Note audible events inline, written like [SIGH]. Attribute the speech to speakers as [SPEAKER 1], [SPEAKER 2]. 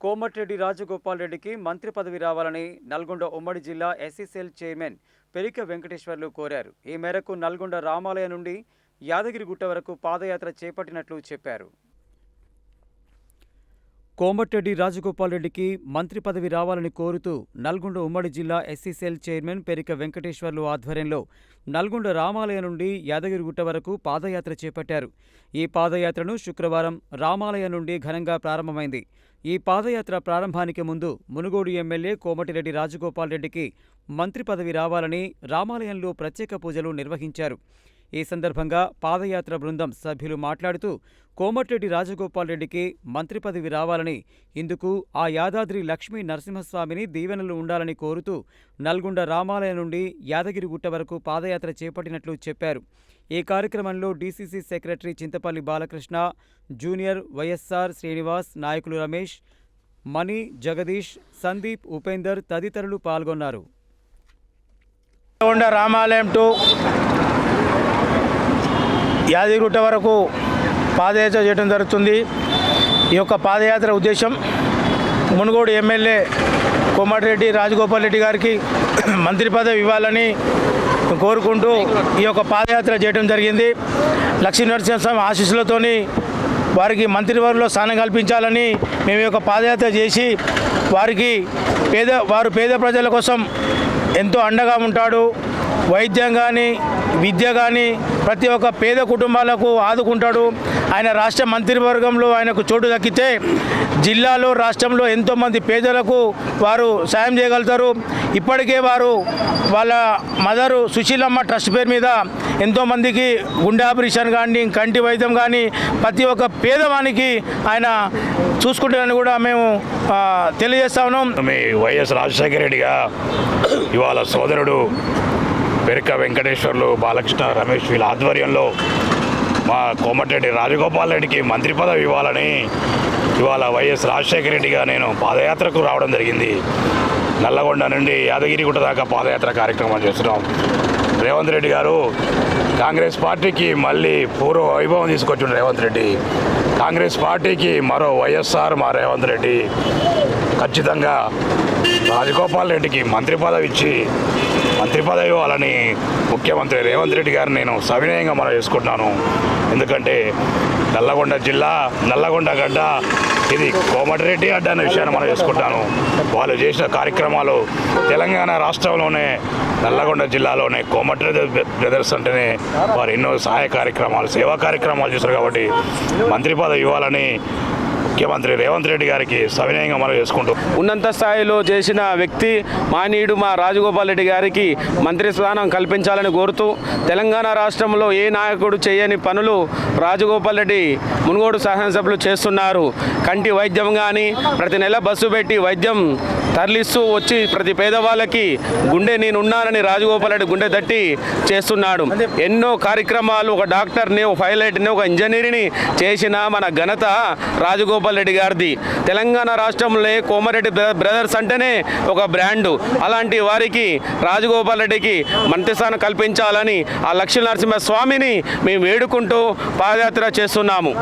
[SPEAKER 1] కోమటిరెడ్డి రాజగోపాల్ రెడ్డికి మంత్రి పదవి రావాలని నల్గొండ ఉమ్మడి జిల్లా ఎస్సీసీఎల్ చైర్మన్ పెరిక వెంకటేశ్వర్లు కోరారు. ఈ మేరకు నల్గొండ రామాలయ నుండి యాదగిరిగుట్ట వరకు పాదయాత్ర చేపట్టినట్లు చెప్పారు. కోమటిరెడ్డి రాజగోపాల్ రెడ్డికి మంత్రి పదవి రావాలని కోరుతూ నల్గొండ ఉమ్మడి జిల్లా ఎస్సీసీఎల్ చైర్మన్ పెరిక వెంకటేశ్వర్లు ఆధ్వర్యంలో నల్గొండ రామాలయం నుండి యాదగిరిగుట్ట వరకు పాదయాత్ర చేపట్టారు. ఈ పాదయాత్రను శుక్రవారం రామాలయం నుండి ఘనంగా ప్రారంభమైంది. ఈ పాదయాత్ర ప్రారంభానికి ముందు మునుగోడు ఎమ్మెల్యే కోమటిరెడ్డి రాజగోపాల్ రెడ్డికి మంత్రి పదవి రావాలని రామాలయంలో ప్రత్యేక పూజలు నిర్వహించారు. ఈ సందర్భంగా పాదయాత్ర బృందం సభ్యులు మాట్లాడుతూ కోమటిరెడ్డి రాజగోపాల్ రెడ్డికి మంత్రి పదవి రావాలని ఇందుకు ఆ యాదాద్రి లక్ష్మీ నరసింహస్వామిని దీవెనలు ఉండాలని కోరుతూ నల్గొండ రామాలయం నుండి యాదగిరిగుట్ట వరకు పాదయాత్ర చేపట్టినట్లు చెప్పారు. ఈ కార్యక్రమంలో DCC secretary Chintapalli Balakrishna junior YSR Srinivas నాయకులు రమేష్ మణి జగదీష్ సందీప్ ఉపేందర్ తదితరులు పాల్గొన్నారు.
[SPEAKER 2] రామాలయం టు యాదగిరిగుట్ట వరకు పాదయాత్ర చేయడం జరుగుతుంది. ఈ యొక్క పాదయాత్ర ఉద్దేశం మునుగోడు ఎమ్మెల్యే కోమటిరెడ్డి రాజగోపాల్ రెడ్డి గారికి [CLEARS THROAT] మంత్రి పదవి ఇవ్వాలని కోరుకుంటూ ఈ యొక్క పాదయాత్ర చేయడం జరిగింది. లక్ష్మీ నరసింహస్వామి ఆశీస్సులతోని వారికి మంత్రివర్గంలో స్థానం కల్పించాలని మేము యొక్క పాదయాత్ర చేసి వారికి పేద వారు పేద ప్రజల కోసం ఎంతో అండగా ఉంటాడు. వైద్యం కానీ విద్య కానీ ప్రతి ఒక్క పేద కుటుంబాలకు ఆదుకుంటాడు. ఆయన రాష్ట్ర మంత్రివర్గంలో ఆయనకు చోటు దక్కితే జిల్లాలో రాష్ట్రంలో ఎంతోమంది పేదలకు వారు సాయం చేయగలుగుతారు. ఇప్పటికే వారు వాళ్ళ మదరు సుశీలమ్మ ట్రస్ట్ పేరు మీద ఎంతోమందికి గుండె ఆపరేషన్ కానీ కంటి వైద్యం కానీ ప్రతి ఒక్క పేదవానికి ఆయన చూసుకుంటారని కూడా మేము తెలియజేస్తా ఉన్నాం.
[SPEAKER 3] మీ వైఎస్ రాజశేఖర రెడ్డిగా ఇవాళ సోదరుడు పెరిక వెంకటేశ్వర్లు బాలకృష్ణ రమేష్ వీళ్ళ ఆధ్వర్యంలో మా కోమటిరెడ్డి రాజగోపాల్ రెడ్డికి మంత్రి పదవి ఇవ్వాలని ఇవాళ వైఎస్ రాజశేఖర రెడ్డిగా నేను పాదయాత్రకు రావడం జరిగింది. నల్లగొండ నుండి యాదగిరిగుట్ట దాకా పాదయాత్ర కార్యక్రమం చేస్తున్నాం. రేవంత్ రెడ్డి గారు కాంగ్రెస్ పార్టీకి మళ్ళీ పూర్వ వైభవం తీసుకొచ్చిండు రేవంత్ రెడ్డి. కాంగ్రెస్ పార్టీకి మరో వైఎస్ఆర్ మా రేవంత్ రెడ్డి. ఖచ్చితంగా రాజగోపాల్ రెడ్డికి మంత్రి పదవి ఇచ్చి మంత్రి పదవి ఇవ్వాలని ముఖ్యమంత్రి రేవంత్ రెడ్డి గారిని నేను సవినయంగా మనం చేసుకుంటున్నాను. ఎందుకంటే నల్లగొండ జిల్లా నల్లగొండ గడ్డ ఇది కోమటిరెడ్డి అడ్డ అనే విషయాన్ని మనం చేసుకుంటాను వాళ్ళు చేసిన కార్యక్రమాలు తెలంగాణ రాష్ట్రంలోనే నల్లగొండ జిల్లాలోనే కోమటిరెడ్డి బ్రదర్స్ అంటేనే వారు ఎన్నో సహాయ కార్యక్రమాలు సేవా కార్యక్రమాలు చేశారు కాబట్టి మంత్రి పదవి ఇవ్వాలని ముఖ్యమంత్రి రేవంత్ రెడ్డి గారికి సవినయంగా మనం చేసుకుంటూ
[SPEAKER 4] ఉన్నత స్థాయిలో చేసిన వ్యక్తి మానీయుడు మా రాజగోపాల్ రెడ్డి గారికి మంత్రి స్థానం కల్పించాలని కోరుతూ తెలంగాణ రాష్ట్రంలో ఏ నాయకుడు చేయని పనులు రాజగోపాల్ రెడ్డి మునుగోడు శాసనసభ్యులు చేస్తున్నారు. కంటి వైద్యం కానీ ప్రతి నెల బస్సు పెట్టి వైద్యం తరలిస్తూ వచ్చి ప్రతి పేదవాళ్ళకి గుండె నేనున్నానని రాజగోపాల్ రెడ్డి గుండె తట్టి చేస్తున్నాడు. ఎన్నో కార్యక్రమాలు ఒక డాక్టర్ని ఒక పైలట్ని ఒక ఇంజనీర్ని చేసిన మన ఘనత రాజగోపాల్ రెడ్డి గారిది. తెలంగాణ రాష్ట్రంలో కోమారెడ్డి బ్ర- బ్రదర్స్ అంటేనే ఒక బ్రాండు. అలాంటి వారికి రాజగోపాల్ రెడ్డికి మంత్రిస్థానం కల్పించాలని ఆ లక్ష్మీ నరసింహ స్వామిని మేము వేడుకుంటూ పాదయాత్ర చేస్తున్నాము.